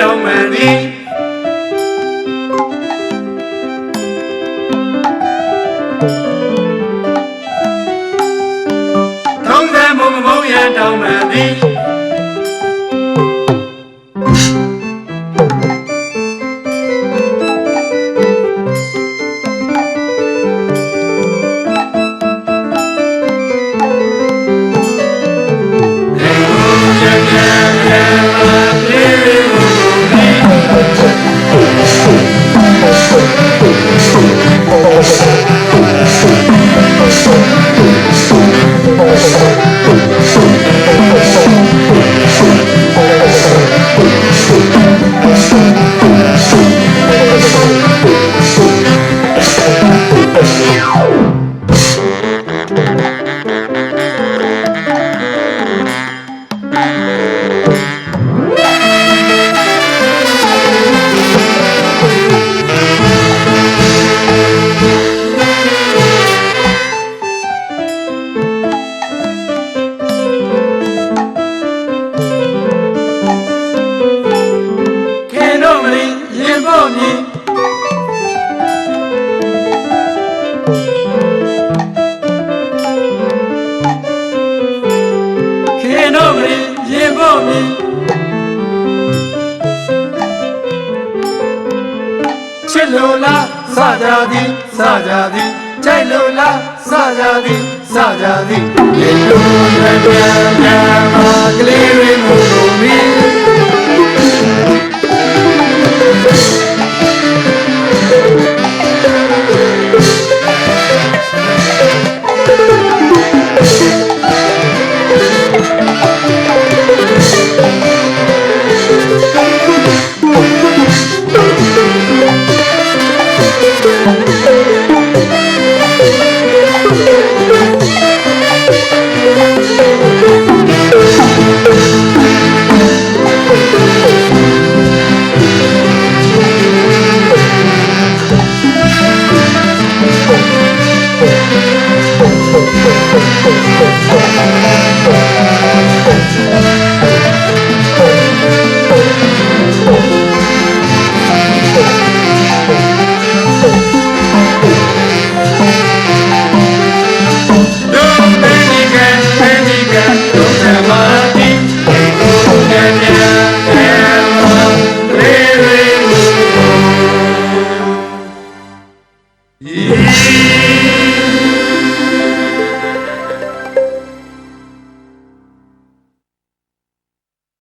တောင်းပန်သည်ထုံးစံမုံမုံရဲ့တောင်းပန်သည် ရင်ဖို့မြည်ချစ်လို့လားစကြသည်စကြသည်ကြိုက်လို့လားစကြသည်စကြသည်ရေလိုပြန်ပြန်မှာကလေးတွေမို့လို့မီ